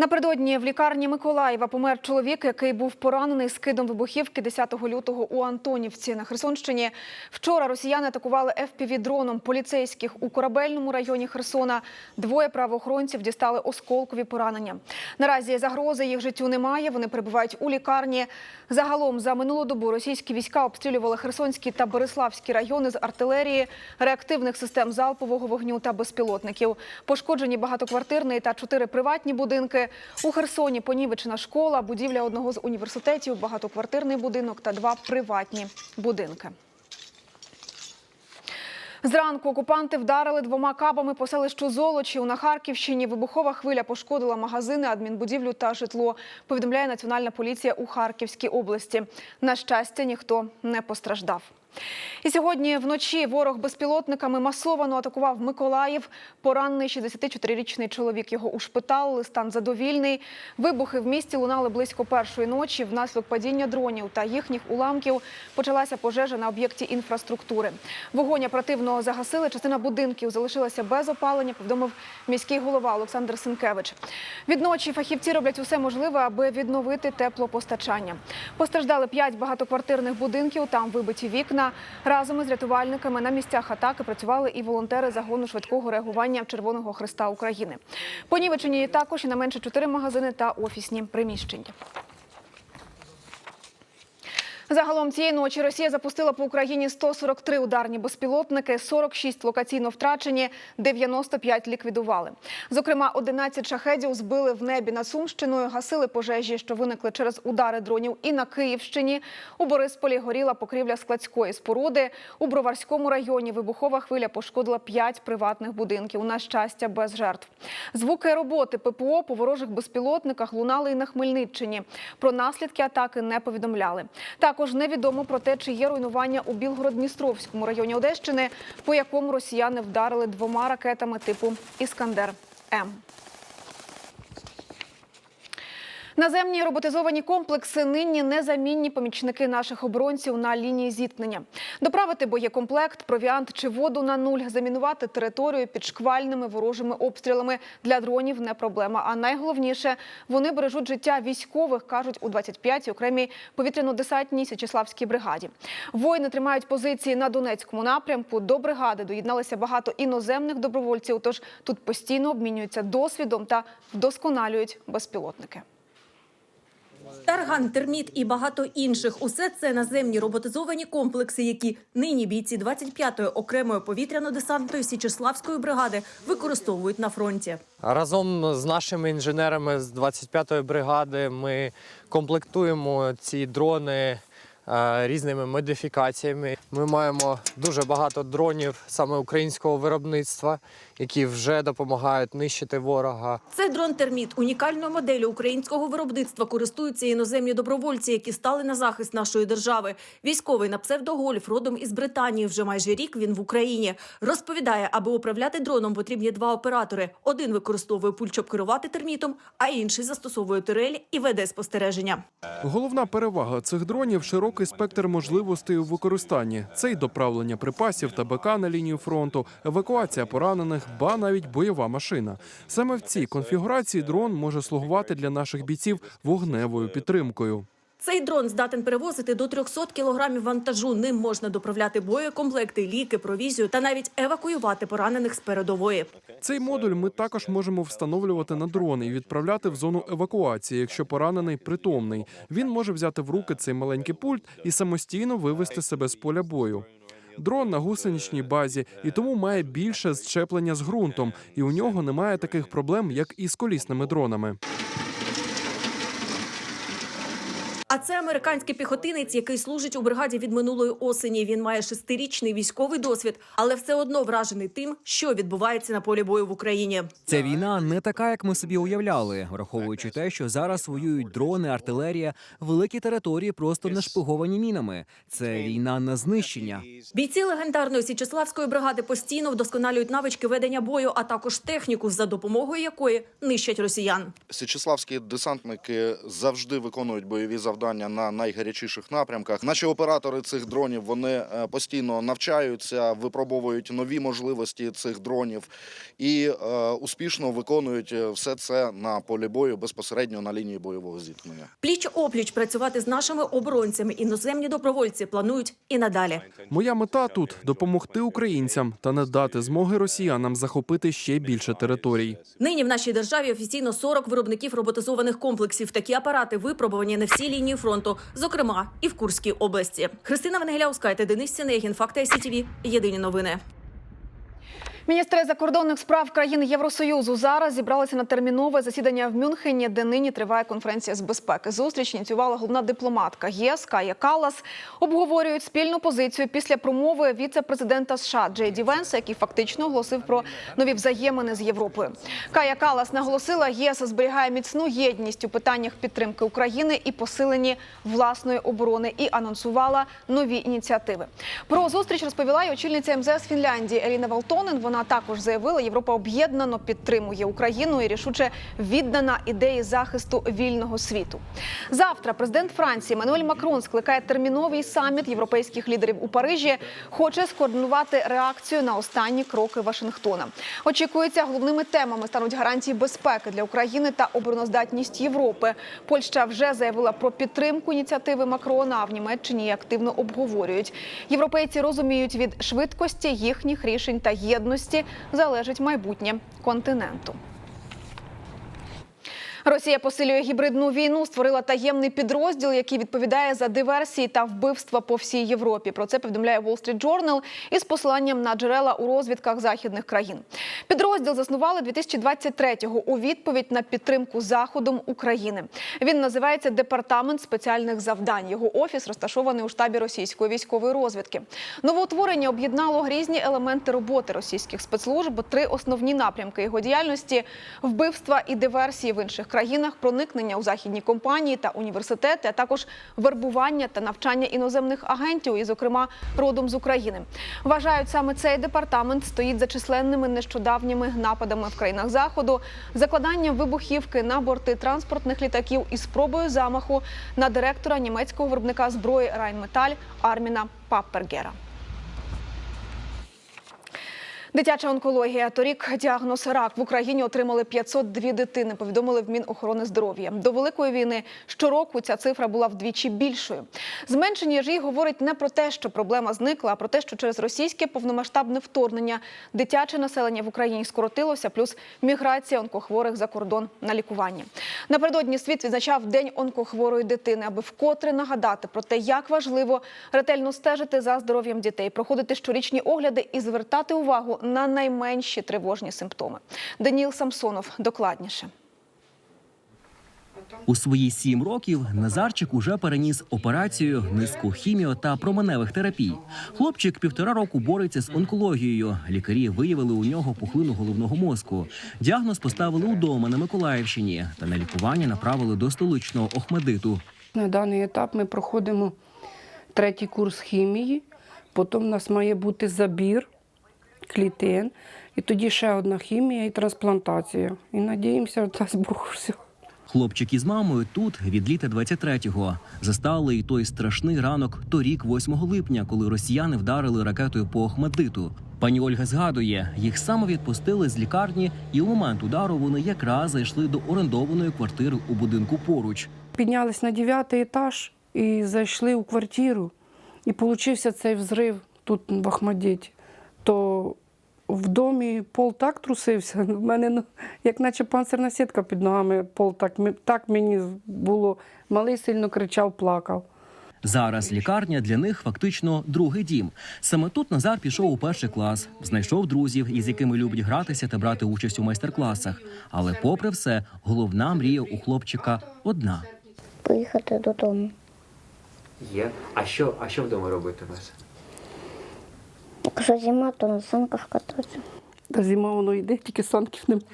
Напередодні в лікарні Миколаєва помер чоловік, який був поранений скидом вибухівки 10 лютого у Антонівці на Херсонщині. Вчора росіяни атакували ФПВ-дроном поліцейських у корабельному районі Херсона. Двоє правоохоронців дістали осколкові поранення. Наразі загрози їх життю немає. Вони перебувають у лікарні. Загалом за минулу добу російські війська обстрілювали Херсонський та Бориславський райони з артилерії, реактивних систем залпового вогню та безпілотників. Пошкоджені багатоквартирний та чотири приватні будинки. У Херсоні понівечена школа, будівля одного з університетів, багатоквартирний будинок та два приватні будинки. Зранку окупанти вдарили двома кабами по селищу Золочів на Харківщині. Вибухова хвиля пошкодила магазини, адмінбудівлю та житло. Повідомляє Національна поліція у Харківській області. На щастя, ніхто не постраждав. І сьогодні вночі ворог безпілотниками масовано атакував Миколаїв. Поранений 64-річний чоловік. Його ушпиталили, стан задовільний. Вибухи в місті лунали близько першої ночі. Внаслідок падіння дронів та їхніх уламків почалася пожежа на об'єкті інфраструктури. Вогонь оперативно загасили. Частина будинків залишилася без опалення. Повідомив міський голова Олександр Синкевич. Відночі фахівці роблять усе можливе, аби відновити теплопостачання. Постраждали п'ять багатоквартирних будинків. Там вибиті вікна. Разом із рятувальниками на місцях атаки працювали і волонтери загону швидкого реагування Червоного Христа України. Понівечені також і на менше чотири магазини та офісні приміщення. Загалом цієї ночі Росія запустила по Україні 143 ударні безпілотники, 46 локаційно втрачені, 95 ліквідували. Зокрема, 11 шахедів збили в небі над Сумщиною, гасили пожежі, що виникли через удари дронів і на Київщині. У Борисполі горіла покрівля складської споруди. У Броварському районі вибухова хвиля пошкодила 5 приватних будинків. На щастя, без жертв. Звуки роботи ППО по ворожих безпілотниках лунали і на Хмельниччині. Про наслідки атаки не повідомляли. Також невідомо про те, чи є руйнування у Білгород-Дністровському районі Одещини, по якому росіяни вдарили двома ракетами типу Іскандер М. Наземні роботизовані комплекси нині незамінні помічники наших оборонців на лінії зіткнення. Доправити боєкомплект, провіант чи воду на нуль, замінувати територію під шквальними ворожими обстрілами для дронів не проблема. А найголовніше вони бережуть життя військових, кажуть у 25-й окремій повітряно-десантній Січеславській бригаді. Воїни тримають позиції на Донецькому напрямку. До бригади доєдналися багато іноземних добровольців. Тож тут постійно обмінюються досвідом та вдосконалюють безпілотники. Тарган, терміт і багато інших усе це наземні роботизовані комплекси, які нині бійці 25-ї окремої повітряно-десантної Січеславської бригади використовують на фронті. Разом з нашими інженерами з 25-ї бригади ми комплектуємо ці дрони е, різними модифікаціями. Ми маємо дуже багато дронів саме українського виробництва, які вже допомагають нищити ворога. Цей дрон терміт унікальною моделлю українського виробництва користуються іноземні добровольці, які стали на захист нашої держави. Військовий на псевдогольф родом із Британії. Вже майже рік він в Україні. Розповідає, аби управляти дроном потрібні два оператори. Один використовує пульт, щоб керувати термітом, а інший застосовує турель і веде спостереження. Головна перевага цих дронів широкий спектр можливостей у використанні. Це й доправлення припасів та БК на лінію фронту, евакуація поранених, ба навіть бойова машина. Саме в цій конфігурації дрон може слугувати для наших бійців вогневою підтримкою. Цей дрон здатен перевозити до 300 кілограмів вантажу. Ним можна доправляти боєкомплекти, ліки, провізію та навіть евакуювати поранених з передової. Цей модуль ми також можемо встановлювати на дрони і відправляти в зону евакуації, якщо поранений притомний. Він може взяти в руки цей маленький пульт і самостійно вивести себе з поля бою. Дрон на гусеничній базі і тому має більше зчеплення з ґрунтом, і у нього немає таких проблем, як і з колісними дронами. А це американський піхотинець, який служить у бригаді від минулої осені. Він має шестирічний військовий досвід, але все одно вражений тим, що відбувається на полі бою в Україні. Ця війна не така, як ми собі уявляли, враховуючи те, що зараз воюють дрони, артилерія, великі території просто нашпиговані мінами. Це війна на знищення. Бійці легендарної січеславської бригади постійно вдосконалюють навички ведення бою, а також техніку, за допомогою якої нищать росіян. Січеславські десантники завжди виконують бойові завдання завдання на найгарячіших напрямках. Наші оператори цих дронів вони е, постійно навчаються, випробовують нові можливості цих дронів і е, успішно виконують е, все це на полі бою безпосередньо на лінії бойового зіткнення. Пліч опліч працювати з нашими оборонцями іноземні добровольці планують і надалі. Моя мета тут допомогти українцям та не дати змоги росіянам захопити ще більше територій. Нині в нашій державі офіційно 40 виробників роботизованих комплексів. Такі апарати випробувані на всій лінії фронту, зокрема і в Курській області. Христина Венгеляускайте, Денис Сінегін, Факти СІТВ. Єдині новини. Міністри закордонних справ країн Євросоюзу зараз зібралися на термінове засідання в Мюнхені, де нині триває конференція з безпеки. Зустріч ініціювала головна дипломатка ЄС Кая Калас. Обговорюють спільну позицію після промови віце-президента США Джей Ді Венса, який фактично оголосив про нові взаємини з Європою. Кая Калас наголосила, ЄС зберігає міцну єдність у питаннях підтримки України і посиленні власної оборони і анонсувала нові ініціативи. Про зустріч розповіла й очільниця МЗС Фінляндії Еліна Валтонен. Вона також заявила, Європа об'єднано підтримує Україну і рішуче віддана ідеї захисту вільного світу. Завтра президент Франції Мануель Макрон скликає терміновий саміт європейських лідерів у Парижі. Хоче скоординувати реакцію на останні кроки Вашингтона. Очікується, головними темами стануть гарантії безпеки для України та обороноздатність Європи. Польща вже заявила про підтримку ініціативи Макрона. А в Німеччині активно обговорюють. Європейці розуміють від швидкості їхніх рішень та єдності залежить майбутнє континенту. Росія посилює гібридну війну, створила таємний підрозділ, який відповідає за диверсії та вбивства по всій Європі. Про це повідомляє Wall Street Journal із посиланням на джерела у розвідках західних країн. Підрозділ заснували 2023-го у відповідь на підтримку заходом України. Він називається Департамент спеціальних завдань. Його офіс розташований у штабі російської військової розвідки. Новоутворення об'єднало різні елементи роботи російських спецслужб, три основні напрямки його діяльності: вбивства і диверсії в інших країнах, проникнення у західні компанії та університети, а також вербування та навчання іноземних агентів, і, зокрема, родом з України. Вважають, саме цей департамент стоїть за численними нещодавніми нападами в країнах заходу, закладанням вибухівки на борти транспортних літаків і спробою замаху на директора німецького виробника зброї Райнметаль Арміна Паппергера. Дитяча онкологія. Торік діагноз рак в Україні отримали 502 дитини. Повідомили в Мінохорони здоров'я. До великої війни щороку ця цифра була вдвічі більшою. Зменшення ж її говорить не про те, що проблема зникла, а про те, що через російське повномасштабне вторгнення дитяче населення в Україні скоротилося, плюс міграція онкохворих за кордон на лікування. Напередодні світ відзначав день онкохворої дитини, аби вкотре нагадати про те, як важливо ретельно стежити за здоров'ям дітей, проходити щорічні огляди і звертати увагу на найменші тривожні симптоми. Даніл Самсонов докладніше. У свої сім років Назарчик уже переніс операцію, низку хіміо та променевих терапій. Хлопчик півтора року бореться з онкологією. Лікарі виявили у нього пухлину головного мозку. Діагноз поставили удома на Миколаївщині та на лікування направили до столичного Охмедиту. На даний етап ми проходимо третій курс хімії, потім у нас має бути забір клітин, і тоді ще одна хімія і трансплантація. І надіємося, дасть Бог все. Хлопчик із мамою тут від літа 23-го. Застали й той страшний ранок торік, 8 липня, коли росіяни вдарили ракетою по Охмадиту. Пані Ольга згадує, їх саме відпустили з лікарні, і у момент удару вони якраз зайшли до орендованої квартири у будинку поруч. Піднялись на дев'ятий етаж і зайшли у квартиру. І получився цей взрив тут в Ахмадіті. То в домі пол так трусився. В мене ну, як наче панцирна сітка під ногами, пол так, так мені було. Малий сильно кричав, плакав. Зараз лікарня для них фактично другий дім. Саме тут Назар пішов у перший клас, знайшов друзів, із якими любить гратися та брати участь у майстер-класах. Але, попри все, головна мрія у хлопчика одна. поїхати додому. Є. А що, а що вдома робитимеш? Якщо зима, то на санках кататися. Та зима воно йде, тільки санків немає.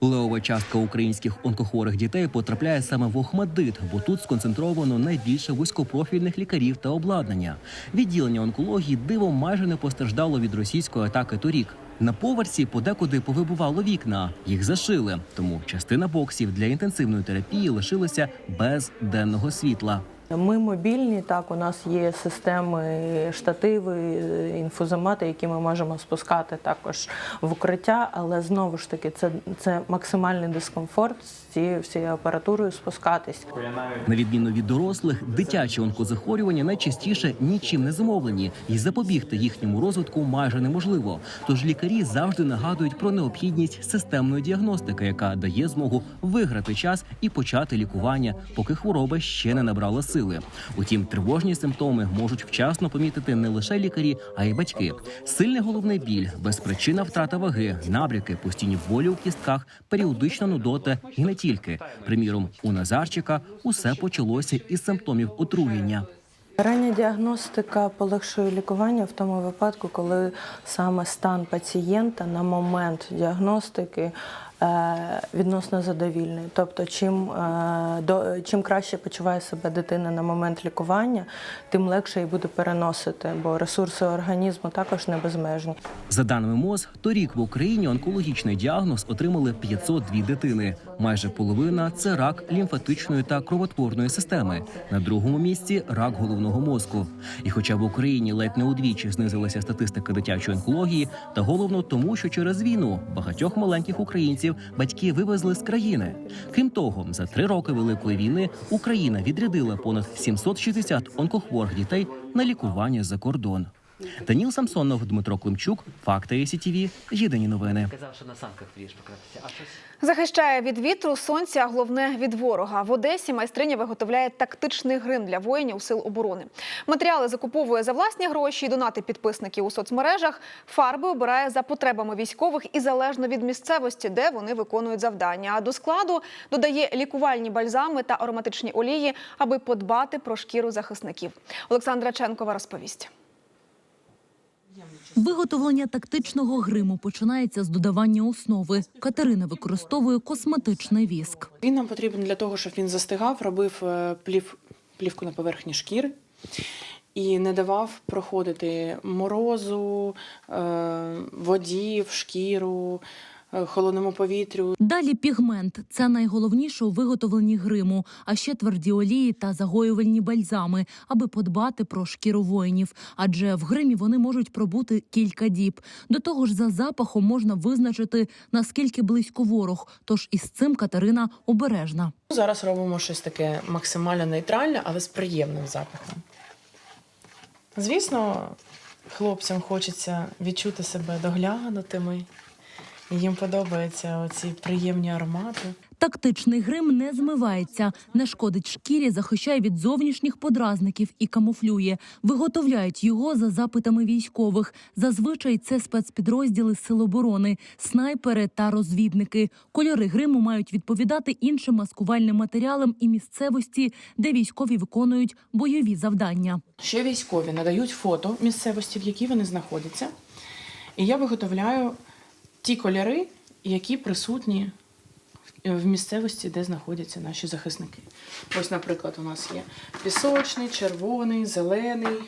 Левова частка українських онкохворих дітей потрапляє саме в Охмадит, бо тут сконцентровано найбільше вузькопрофільних лікарів та обладнання. Відділення онкології дивом майже не постраждало від російської атаки торік. На поверсі подекуди повибувало вікна, їх зашили, тому частина боксів для інтенсивної терапії лишилася без денного світла. Ми мобільні, так у нас є системи, штативи, інфузомати, які ми можемо спускати також в укриття, але знову ж таки це, це максимальний дискомфорт з цією всією апаратурою спускатись. На відміну від дорослих, дитячі онкозахворювання найчастіше нічим не замовлені, і запобігти їхньому розвитку майже неможливо. Тож лікарі завжди нагадують про необхідність системної діагностики, яка дає змогу виграти час і почати лікування, поки хвороба ще не набрала сили. Утім, тривожні симптоми можуть вчасно помітити не лише лікарі, а й батьки. Сильний головний біль, безпричинна втрата ваги, набряки, постійні болі у кістках, періодична нудота і не тільки. Приміром, у Назарчика усе почалося із симптомів отруєння. Рання діагностика полегшує лікування в тому випадку, коли саме стан пацієнта на момент діагностики відносно задовільний. Тобто, чим, е, до, чим краще почуває себе дитина на момент лікування, тим легше їй буде переносити, бо ресурси організму також не безмежні. За даними МОЗ, торік в Україні онкологічний діагноз отримали 502 дитини. Майже половина це рак лімфатичної та кровотворної системи. На другому місці рак головного мозку. І хоча в Україні ледь не удвічі знизилася статистика дитячої онкології, та головно тому, що через війну багатьох маленьких українців батьки вивезли з країни. Крім того, за три роки великої війни Україна відрядила понад 760 онкохворих дітей на лікування за кордон. Даніл Самсонов, Дмитро Климчук, Факти СІТІВІ, Єдині новини. Казав, що на санках врієш покататися. А щось Захищає від вітру, сонця, а головне від ворога. В Одесі майстриня виготовляє тактичний грим для воїнів сил оборони. Матеріали закуповує за власні гроші донати підписників у соцмережах. Фарби обирає за потребами військових і залежно від місцевості, де вони виконують завдання. А до складу додає лікувальні бальзами та ароматичні олії, аби подбати про шкіру захисників. Олександра Ченкова розповість. Виготовлення тактичного гриму починається з додавання основи. Катерина використовує косметичний віск. Він нам потрібен для того, щоб він застигав, робив е, плів, плівку на поверхні шкіри і не давав проходити морозу, е, воді в шкіру, холодному повітрю. Далі пігмент це найголовніше у виготовленні гриму, а ще тверді олії та загоювальні бальзами, аби подбати про шкіру воїнів. Адже в гримі вони можуть пробути кілька діб. До того ж, за запахом можна визначити наскільки близько ворог. Тож із цим Катерина обережна. Зараз робимо щось таке максимально нейтральне, але з приємним запахом. Звісно, хлопцям хочеться відчути себе доглянутими. Їм подобаються оці приємні аромати. Тактичний грим не змивається, не шкодить шкірі, захищає від зовнішніх подразників і камуфлює. Виготовляють його за запитами військових. Зазвичай це спецпідрозділи сил оборони, снайпери та розвідники. Кольори гриму мають відповідати іншим маскувальним матеріалам і місцевості, де військові виконують бойові завдання. Ще військові надають фото місцевості, в якій вони знаходяться. І я виготовляю ті кольори, які присутні в місцевості, де знаходяться наші захисники. Ось, наприклад, у нас є пісочний, червоний, зелений,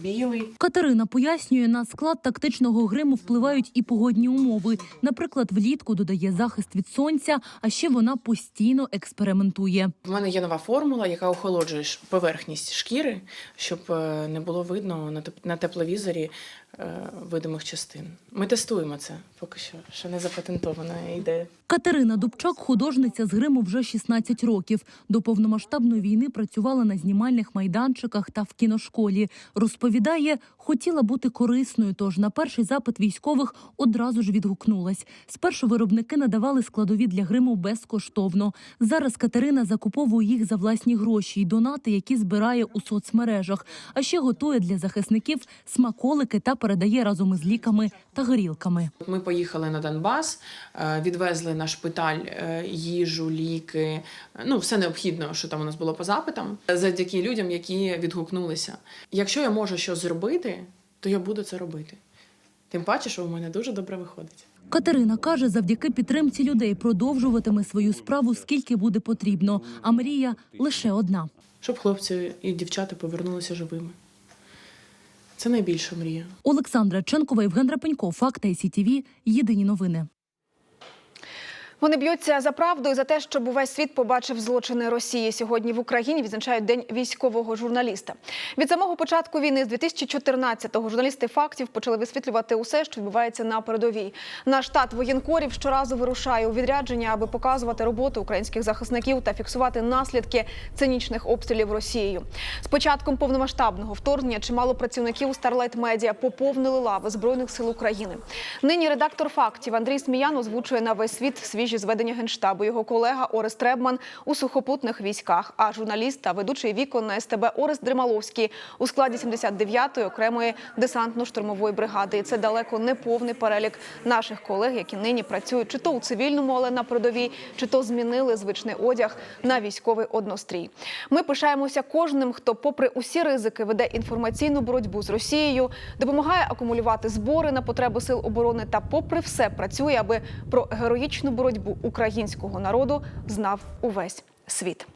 білий. Катерина пояснює, на склад тактичного гриму впливають і погодні умови. Наприклад, влітку додає захист від сонця, а ще вона постійно експериментує. В мене є нова формула, яка охолоджує поверхність шкіри, щоб е, не було видно на теп- тепловізорі е, видимих частин. Ми тестуємо це поки що, ще не запатентована ідея. Катерина Дубчак, художниця з гриму вже 16 років. До повномасштабної війни працювала на знімальних майданчиках та в кіношколі. Розповідає, хотіла бути корисною, тож на перший запит військових одразу ж відгукнулась. Спершу виробники надавали складові для гриму безкоштовно. Зараз Катерина закуповує їх за власні гроші й донати, які збирає у соцмережах. А ще готує для захисників смаколики та передає разом із ліками та горілками. Ми поїхали на Донбас, е, відвезли на шпиталь е, їжу, ліки, ну все необхідне, що там у нас було по запитам, завдяки людям, які відгукнулися. Якщо я можу щось зробити, то я буду це робити. Тим паче, що у мене дуже добре виходить. Катерина каже, завдяки підтримці людей продовжуватиме свою справу скільки буде потрібно. А мрія лише одна. Щоб хлопці і дівчата повернулися живими. Це найбільша мрія. Олександра Ченкова, Євген Рапенько, Факт ICTV. Єдині новини. Вони б'ються за правду і за те, щоб увесь світ побачив злочини Росії. Сьогодні в Україні відзначають День військового журналіста. Від самого початку війни з 2014-го журналісти фактів почали висвітлювати усе, що відбувається на передовій. Наш штат воєнкорів щоразу вирушає у відрядження, аби показувати роботу українських захисників та фіксувати наслідки цинічних обстрілів Росією. З початком повномасштабного вторгнення чимало працівників Starlight Media поповнили лави збройних сил України. Нині редактор фактів Андрій Сміян озвучує на весь світ свіжі зведення генштабу. Його колега Орест Требман у сухопутних військах. А журналіст та ведучий вікон на СТБ Орест Дрималовський у складі 79-ї окремої десантно-штурмової бригади. І це далеко не повний перелік наших колег, які нині працюють чи то у цивільному, але на передовій, чи то змінили звичний одяг на військовий однострій. Ми пишаємося кожним, хто, попри усі ризики, веде інформаційну боротьбу з Росією, допомагає акумулювати збори на потреби сил оборони та, попри все, працює, аби про героїчну боротьбу українського народу знав увесь світ.